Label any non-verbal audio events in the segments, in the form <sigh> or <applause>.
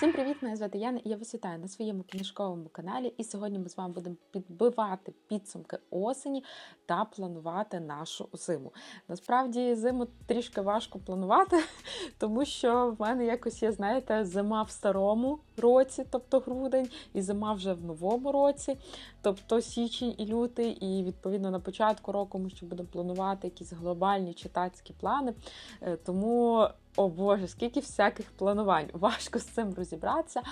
Всім привіт! Мене звати Яна і я вас вітаю на своєму книжковому каналі. І сьогодні ми з вами будемо підбивати підсумки осені та планувати нашу зиму. Насправді зиму трішки важко планувати, <laughs> тому що в мене якось є, знаєте, зима в старому році, тобто грудень, і зима вже в новому році, тобто січень і лютий. І відповідно на початку року ми ще будемо планувати якісь глобальні читацькі плани. Е, Тому о Боже, скільки всяких планувань. Важко з цим розібратися,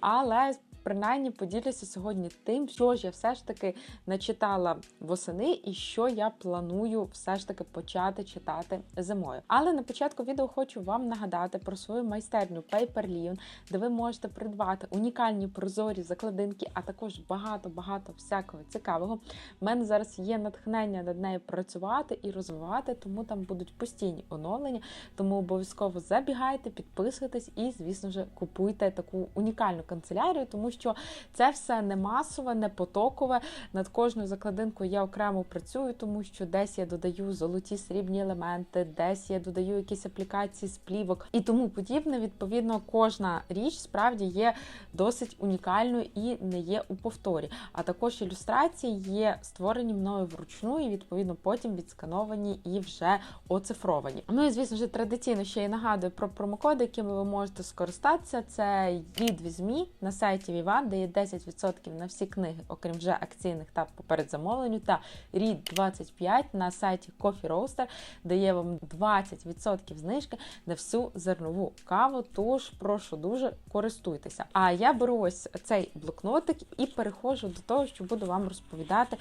але принаймні поділюся сьогодні тим, що ж я все ж таки начитала восени і що я планую все ж таки почати читати зимою. Але на початку відео хочу вам нагадати про свою майстерню Paperleon, де ви можете придбати унікальні прозорі закладинки, а також багато-багато всякого цікавого. У мене зараз є натхнення над нею працювати і розвивати, тому там будуть постійні оновлення. Тому обов'язково забігайте, підписуйтесь і, звісно ж, купуйте таку унікальну канцелярію, тому що це все не масове, не потокове. Над кожною закладинкою я окремо працюю, тому що десь я додаю золоті срібні елементи, десь я додаю якісь аплікації з плівок і тому подібне. Відповідно, кожна річ справді є досить унікальною і не є у повторі. А також ілюстрації є створені мною вручну, і відповідно потім відскановані і вже оцифровані. Ну і звісно ж, традиційно ще й нагадую про промокоди, якими ви можете скористатися. Це від Візмі на сайті Vivan, де є 10% на всі книги, окрім вже акційних та по передзамовленню, та рід 25 на сайті Coffee Roaster, де є вам 20% знижки на всю зернову каву. Тож прошу дуже користуйтеся. А я беру ось цей блокнотик і переходжу до того, що буду вам розповідати,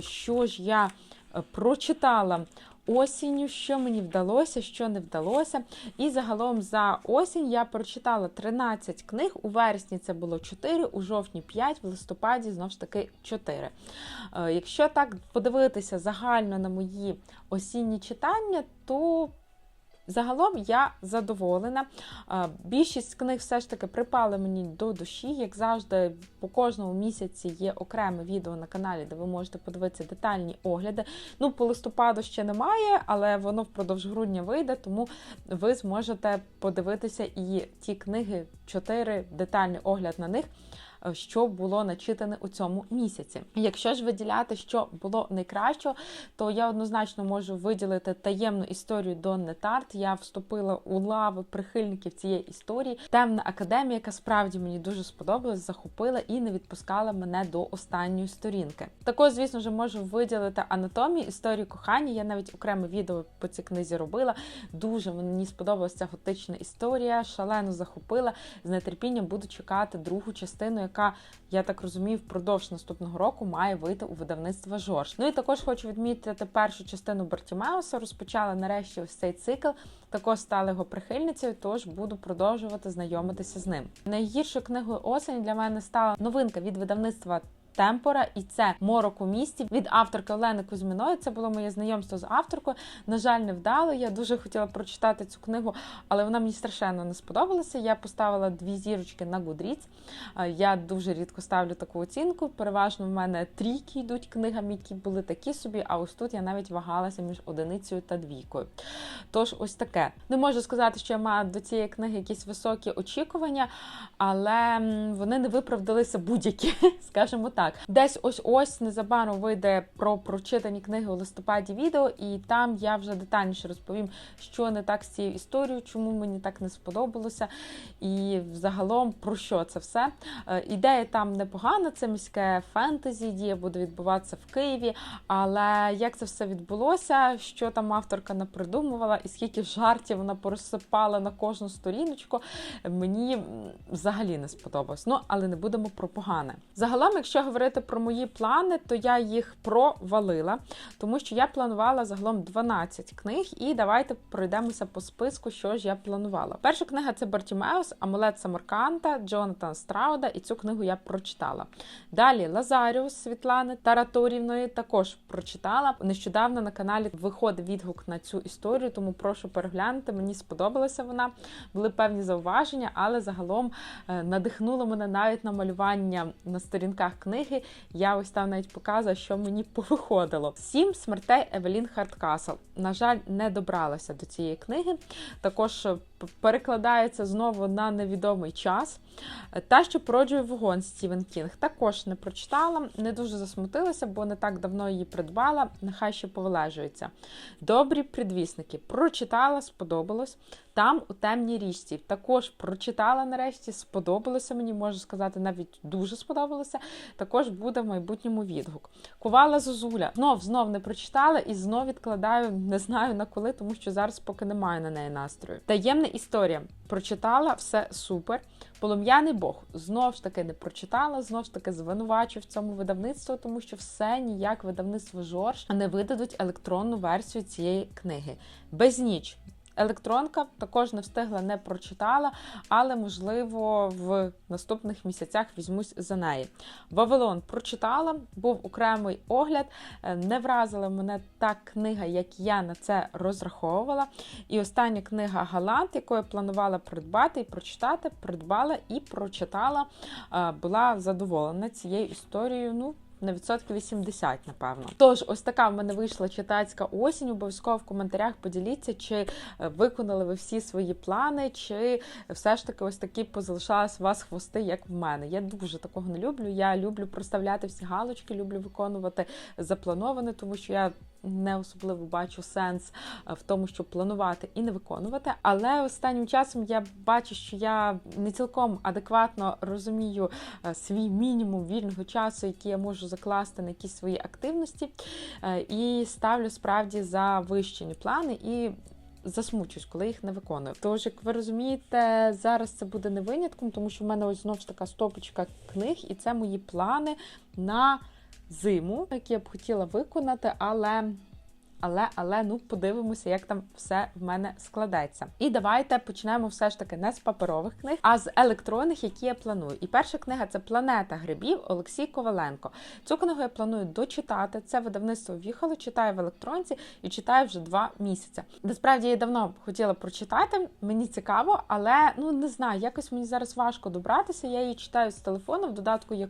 що ж я е, прочитала осінню, що мені вдалося, що не вдалося. І загалом за осінь я прочитала 13 книг. У вересні це було 4, у жовтні 5, в листопаді знову ж таки 4. Е, Якщо так подивитися загально на мої осінні читання, то Загалом я задоволена. Більшість книг все ж таки припали мені до душі. Як завжди, по кожному місяці є окреме відео на каналі, де ви можете подивитися детальні огляди. Ну, по листопаду ще немає, але воно впродовж грудня вийде, тому ви зможете подивитися і ті книги, чотири детальний огляд на них. Е, Що було начитане у цьому місяці. Якщо ж виділяти, що було найкращого, то я однозначно можу виділити таємну історію Донни Тарт. Я вступила у лави прихильників цієї історії. Темна академія, яка справді мені дуже сподобалась, захопила і не відпускала мене до останньої сторінки. Також, звісно ж, можу виділити анатомію історію кохання. Я навіть окреме відео по цій книзі робила. Дуже мені сподобалася готична історія, шалено захопила. З нетерпінням буду чекати другу частину, яка, я так розумію, впродовж наступного року має вийти у видавництво Жорж. Ну і також хочу відмітити першу частину Бартімеуса. Розпочала нарешті ось цей цикл. Також стала його прихильницею, тож буду продовжувати знайомитися з ним. Найгіршою книгою осені для мене стала новинка від видавництва. Темпора, і це морок у місті від авторки Олени Кузьміної. Це було моє знайомство з авторкою. На жаль, не вдало. Я дуже хотіла прочитати цю книгу, але вона мені страшенно не сподобалася. Я поставила дві зірочки на Goodreads. Е, Я дуже рідко ставлю таку оцінку. Переважно в мене трійки йдуть книгам, які були такі собі. А ось тут я навіть вагалася між одиницею та двійкою. Тож, ось таке. Не можу сказати, що я маю до цієї книги якісь високі очікування, але вони не виправдалися будь-які, <laughs> скажімо так. Десь ось ось незабаром вийде про прочитані книги у листопаді відео, і там я вже детальніше розповім, що не так з цією історією, чому мені так не сподобалося, і взагалом про що це все. Е, Ідея там непогана, це міське фентезі, дія буде відбуватися в Києві. Але як це все відбулося, що там авторка напридумувала, і скільки жартів вона порозсипала на кожну сторіночку, мені взагалі не сподобалось. Ну, але не будемо про погане. Загалом, якщо говорити про мої плани, то я їх провалила, тому що я планувала загалом 12 книг, і давайте пройдемося по списку, що ж я планувала. Перша книга це Бартімеус, Амулет Самарканта, Джонатан Страуда, і цю книгу я прочитала. Далі Лазаріус Світлани Тараторівної також прочитала. Нещодавно на каналі виходив відгук на цю історію, тому прошу переглянути. Мені сподобалася вона. Були певні зауваження, але загалом е, надихнуло мене навіть на малювання на сторінках книги. Я ось там навіть показую, що мені повиходило. Сім смертей Евелін Харткасл. На жаль, не добралася до цієї книги. Також перекладається знову на невідомий час. Та, що породжує вогонь Стівен Кінг, також не прочитала, не дуже засмутилася, бо не так давно її придбала. Нехай ще повилежується. Добрі предвісники. Прочитала, сподобалось. Там у темній річці. Також прочитала нарешті, сподобалося мені, можу сказати, навіть дуже сподобалося. Також буде в майбутньому відгук. Кувала Зозуля. Знов знов не прочитала і знов відкладаю, не знаю на коли, тому що зараз поки немає на неї настрою. Таємна історія. Прочитала все супер. Полум'яний Бог знов ж таки не прочитала, знов ж таки звинувачу в цьому видавництво, тому що все ніяк видавництво Жорж не видадуть електронну версію цієї книги. Безніч. Електронка також не встигла, не прочитала, але можливо в наступних місяцях візьмусь за неї. Вавилон прочитала, був окремий огляд. Е, Не вразила мене та книга, як я на це розраховувала. І остання книга Галант, яку я планувала придбати і прочитати, придбала і прочитала. Е, Була задоволена цією історією. Ну, на відсотки 80, напевно. Тож, ось така в мене вийшла читацька осінь. Обов'язково в коментарях поділіться, чи е, виконали ви всі свої плани, чи все ж таки ось такі позалишались у вас хвости, як в мене. Я дуже такого не люблю. Я люблю проставляти всі галочки, люблю виконувати заплановане, тому що я. Не особливо бачу сенс е, в тому, щоб планувати і не виконувати. Але останнім часом я бачу, що я не цілком адекватно розумію е, свій мінімум вільного часу, який я можу закласти на якісь свої активності, е, і ставлю справді за вищені плани і. Засмучусь, коли їх не виконую. Тож, як ви розумієте, зараз це буде не винятком, тому що в мене ось знову ж така стопочка книг, і це мої плани на зиму, які я б хотіла виконати, але. Але, але ну подивимося, як там все в мене складеться. І давайте почнемо все ж таки не з паперових книг, а з електронних, які я планую. І перша книга це Планета грибів Олексій Коваленко. Цю книгу я планую дочитати. Це видавництво в'їхало, читаю в електронці і читаю вже два місяці. Насправді я давно хотіла прочитати, мені цікаво, але ну не знаю, якось мені зараз важко добратися. Я її читаю з телефону, в додатку є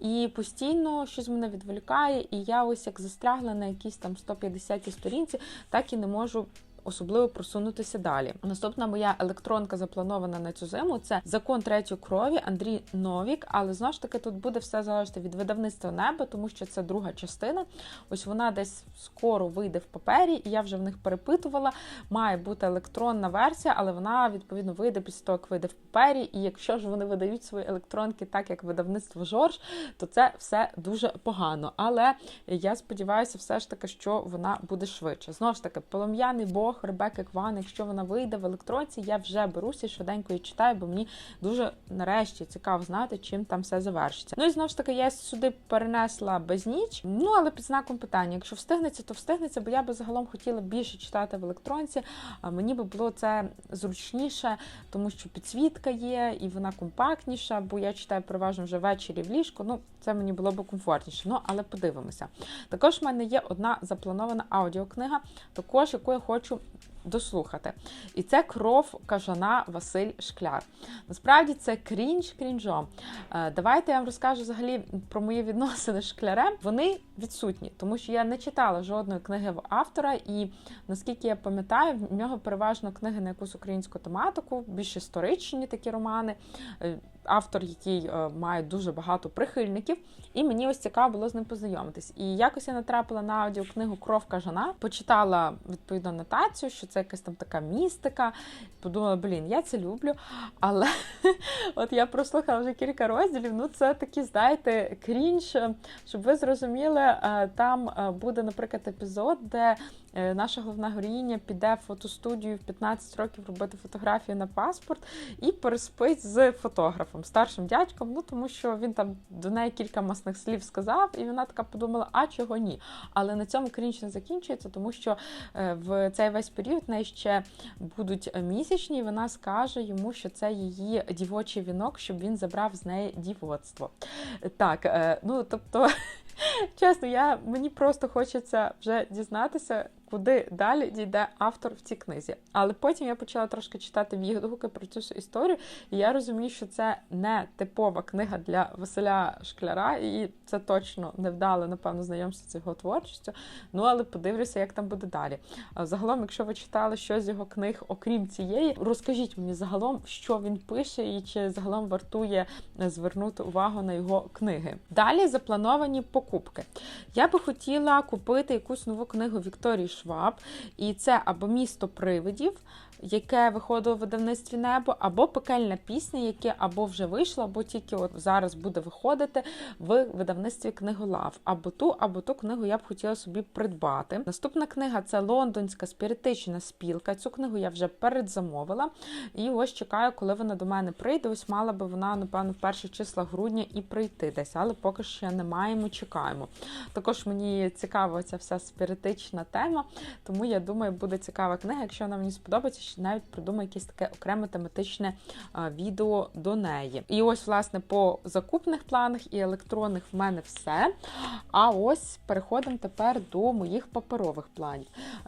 і постійно щось мене відволікає, і я ось як застрягла на якійсь там 150 50 сторінці, так і не можу. Особливо просунутися далі. Наступна моя електронка запланована на цю зиму. Це закон третьої крові Андрій Новік. Але знову ж таки тут буде все залежати від видавництва неба, тому що це друга частина. Ось вона десь скоро вийде в папері, і я вже в них перепитувала. Має бути електронна версія, але вона відповідно вийде після того, як вийде в папері. І якщо ж вони видають свої електронки, так як видавництво Жорж, то це все дуже погано. Але я сподіваюся, все ж таки, що вона буде швидше. Знову ж таки, полум'яний бог. Ребекки Кван, якщо вона вийде в електронці, я вже беруся і швиденько її читаю, бо мені дуже нарешті цікаво знати, чим там все завершиться. Ну і знову ж таки, я сюди перенесла без ніч. Ну але під знаком питання. Якщо встигнеться, то встигнеться, бо я би загалом хотіла більше читати в електронці. А мені би було це зручніше, тому що підсвітка є і вона компактніша, бо я читаю переважно вже ввечері в ліжку. Ну, це мені було б комфортніше. Ну, але подивимося. Також в мене є одна запланована аудіокнига, також яку я хочу дослухати. І це кров кажана Василь Шкляр. Насправді це крінж крінжом. Е, Давайте я вам розкажу взагалі про мої відносини з шклярем. Вони відсутні, тому що я не читала жодної книги в автора, і наскільки я пам'ятаю, в нього переважно книги на якусь українську тематику, більш історичні такі романи. Автор, який е, має дуже багато прихильників, і мені ось цікаво було з ним познайомитись. І якось я натрапила на аудіокнигу Кров кажана, почитала відповідно нотацію, що це якась там така містика. Подумала, блін, я це люблю. Але <laughs> от я прослухала вже кілька розділів. Ну, це такі, знаєте, крінж, щоб ви зрозуміли, е, там е, буде, наприклад, епізод, де наша головна героїня піде в фотостудію в 15 років робити фотографію на паспорт і переспить з фотографом, старшим дядьком. Ну тому що він там до неї кілька масних слів сказав, і вона така подумала, а чого ні. Але на цьому крінж не закінчується, тому що в цей весь період в неї ще будуть місячні, і вона скаже йому, що це її дівочий вінок, щоб він забрав з неї дівоцтво. Так, ну тобто. <laughs> Чесно, я мені просто хочеться вже дізнатися, куди далі дійде автор в цій книзі. Але потім я почала трошки читати відгуки про цю історію, і я розумію, що це не типова книга для Василя Шкляра, і це точно не вдале, напевно, знайомство з його творчістю. Ну, але подивлюся, як там буде далі. Загалом, якщо ви читали щось з його книг, окрім цієї, розкажіть мені загалом, що він пише, і чи загалом вартує звернути увагу на його книги. Далі заплановані покупки. Я би хотіла купити якусь нову книгу Вікторії Шваб, і це або місто привидів яке виходило в видавництві небо, або пекельна пісня, яке або вже вийшло, або тільки от зараз буде виходити в видавництві книголав. Або ту, або ту книгу я б хотіла собі придбати. Наступна книга це Лондонська спіритична спілка. Цю книгу я вже передзамовила. І ось чекаю, коли вона до мене прийде. Ось мала би вона, напевно, в перших числах грудня і прийти десь, але поки що не маємо, чекаємо. Також мені цікава ця вся спіритична тема, тому я думаю, буде цікава книга. Якщо вона мені сподобається, навіть придумаю якесь таке окреме тематичне відео до неї. І ось, власне, по закупних планах і електронних в мене все. А ось переходимо тепер до моїх паперових планів.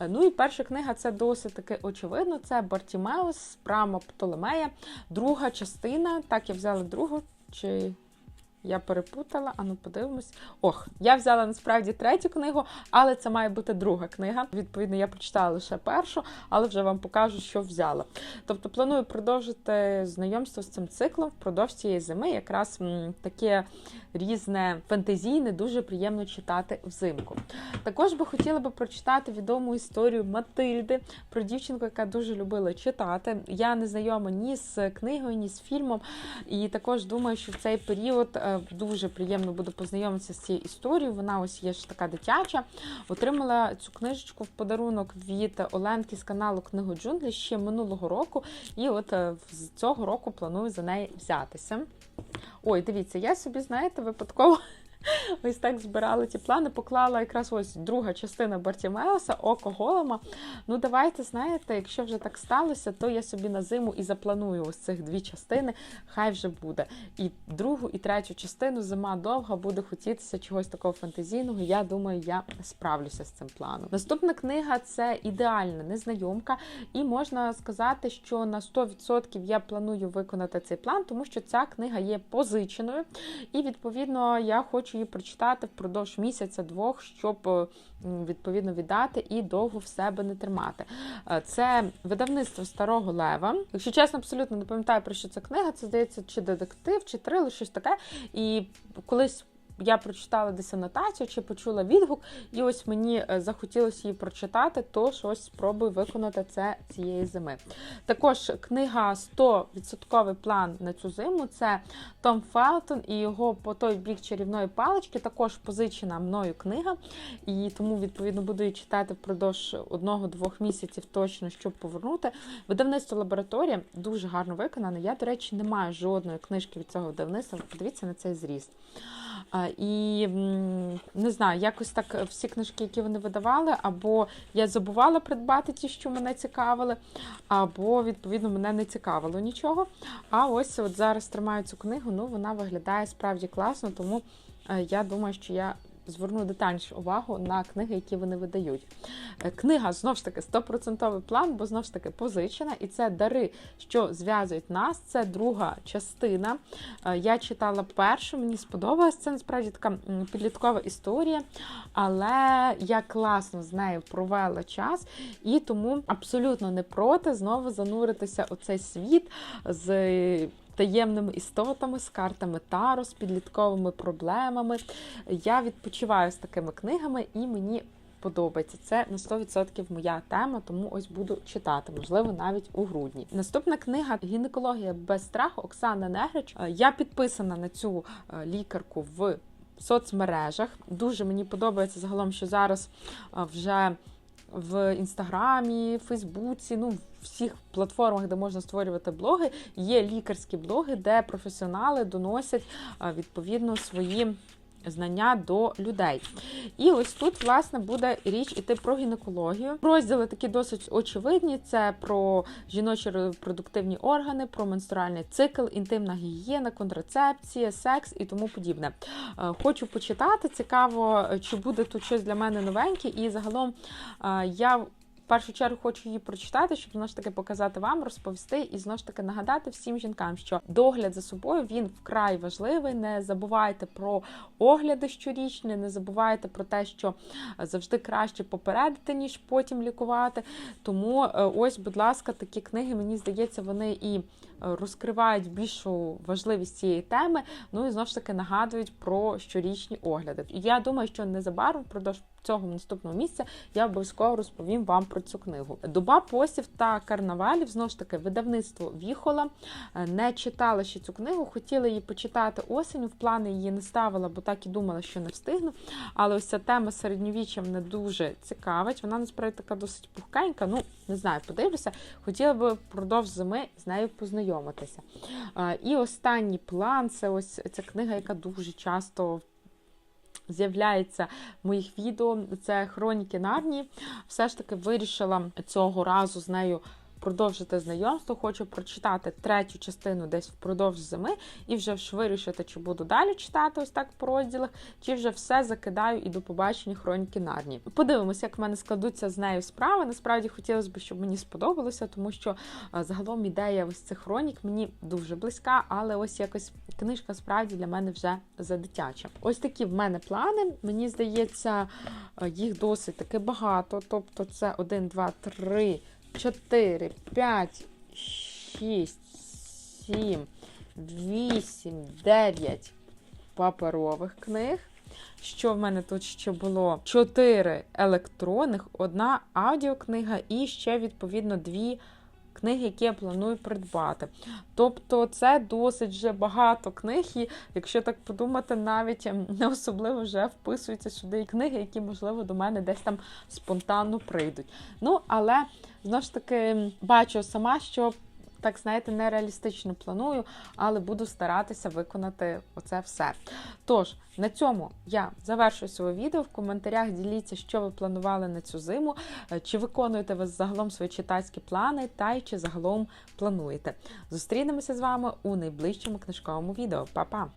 Ну і перша книга це досить таки очевидно. Це Бартімеус Прама Птолемея, друга частина. Так, я взяла другу. чи... Я перепутала, а ну подивимось. Ох, я взяла насправді третю книгу, але це має бути друга книга. Відповідно, я прочитала лише першу, але вже вам покажу, що взяла. Тобто планую продовжити знайомство з цим циклом впродовж цієї зими. Якраз м, таке різне фентезійне, дуже приємно читати взимку. Також би хотіла би прочитати відому історію Матильди про дівчинку, яка дуже любила читати. Я не знайома ні з книгою, ні з фільмом. І також думаю, що в цей період е, дуже приємно буде познайомитися з цією історією. Вона ось є ж така дитяча. Отримала цю книжечку в подарунок від Оленки з каналу Книгу Джунглі ще минулого року. І от е, з цього року планую за неї взятися. Ой, дивіться, я собі, знаєте, випадково Ось так збирали ті плани, поклала якраз ось друга частина Бартімеуса, Око Голема. Ну, давайте, знаєте, якщо вже так сталося, то я собі на зиму і запланую ось цих дві частини, хай вже буде. І другу, і третю частину зима довга, буде хотітися чогось такого фантазійного. Я думаю, я справлюся з цим планом. Наступна книга це ідеальна незнайомка, і можна сказати, що на 100% я планую виконати цей план, тому що ця книга є позиченою, і відповідно я хочу її прочитати впродовж місяця-двох, щоб е, відповідно віддати і довго в себе не тримати. Е, це видавництво Старого Лева. Якщо чесно, абсолютно не пам'ятаю, про що це книга, це здається, чи детектив, чи трилер, щось таке. І колись я прочитала десь анотацію чи почула відгук, і ось мені е, захотілося її прочитати, тож ось спробую виконати це цієї зими. Також книга «100% план на цю зиму це Том Фелтон і його по той бік чарівної палички, також позичена мною книга. І тому, відповідно, буду її читати впродовж одного-двох місяців точно, щоб повернути. Видавництво лабораторія дуже гарно виконане. Я, до речі, не маю жодної книжки від цього видавництва. Подивіться на цей зріст. І не знаю, якось так всі книжки, які вони видавали, або я забувала придбати ті, що мене цікавили, або, відповідно, мене не цікавило нічого. А ось от зараз тримаю цю книгу, ну вона виглядає справді класно, тому е, я думаю, що я зверну детальнішу увагу на книги, які вони видають. Е, книга знову ж таки 100% план, бо знову ж таки позичена, і це дари, що зв'язують нас. Це друга частина. Е, я читала першу, мені сподобалась. Це насправді така підліткова історія, але я класно з нею провела час і тому абсолютно не проти знову зануритися у цей світ з таємними істотами, з картами Таро, з підлітковими проблемами. Я відпочиваю з такими книгами, і мені подобається. Це на 100% моя тема, тому ось буду читати, можливо, навіть у грудні. Наступна книга Гінекологія без страху Оксана Негрич. Е, я підписана на цю е, лікарку в соцмережах. Дуже мені подобається загалом, що зараз е, вже в інстаграмі, Фейсбуці, ну всіх платформах, де можна створювати блоги, є лікарські блоги, де професіонали доносять відповідно свої знання до людей. І ось тут, власне, буде річ іти про гінекологію. Розділи такі досить очевидні: це про жіночі репродуктивні органи, про менструальний цикл, інтимна гігієна, контрацепція, секс і тому подібне. Хочу почитати. Цікаво, чи буде тут щось для мене новеньке, і загалом я. Першу чергу хочу її прочитати, щоб знову ж таки показати вам, розповісти і знову ж таки нагадати всім жінкам, що догляд за собою він вкрай важливий. Не забувайте про огляди щорічні, не забувайте про те, що завжди краще попередити, ніж потім лікувати. Тому е, ось, будь ласка, такі книги, мені здається, вони і розкривають більшу важливість цієї теми. Ну і знову ж таки нагадують про щорічні огляди. Я думаю, що незабаром впродовж цього наступного місця я обов'язково розповім вам про цю книгу. Доба постів та карнавалів знову ж таки видавництво Віхола. Не читала ще цю книгу, хотіла її почитати осінню. В плани її не ставила, бо так і думала, що не встигну. Але ось ця тема середньовіччя мене дуже цікавить. Вона насправді така досить пухкенька. Ну, не знаю, подивлюся. Хотіла би впродовж зими з нею познайомитися. І останній план це ось ця книга, яка дуже часто. З'являється в моїх відео, це хроніки Нарні. Все ж таки вирішила цього разу з нею продовжити знайомство. Хочу прочитати третю частину десь впродовж зими, і вже вирішити, чи буду далі читати ось так по розділах, чи вже все закидаю і до побачення хроніки Нарні. Подивимося, як в мене складуться з нею справи. Насправді хотілося б, щоб мені сподобалося, тому що загалом ідея ось цих хронік мені дуже близька, але ось якось книжка справді для мене вже задитяча. Ось такі в мене плани. Мені здається, їх досить таки багато. Тобто, це 1, 2, 3. 4, 5, 6, 7, 8, 9 паперових книг. Що в мене тут ще було? 4 електронних, одна аудіокнига і ще, відповідно, дві книги, які я планую придбати. Тобто це досить вже багато книг, і якщо так подумати, навіть не особливо вже вписуються сюди і книги, які, можливо, до мене десь там спонтанно прийдуть. Ну, але знову ж таки бачу сама, що. Так, знаєте, нереалістично планую, але буду старатися виконати оце все. Тож, на цьому я завершую своє відео. В коментарях діліться, що ви планували на цю зиму, чи виконуєте ви загалом свої читацькі плани, та й чи загалом плануєте. Зустрінемося з вами у найближчому книжковому відео. Па-па!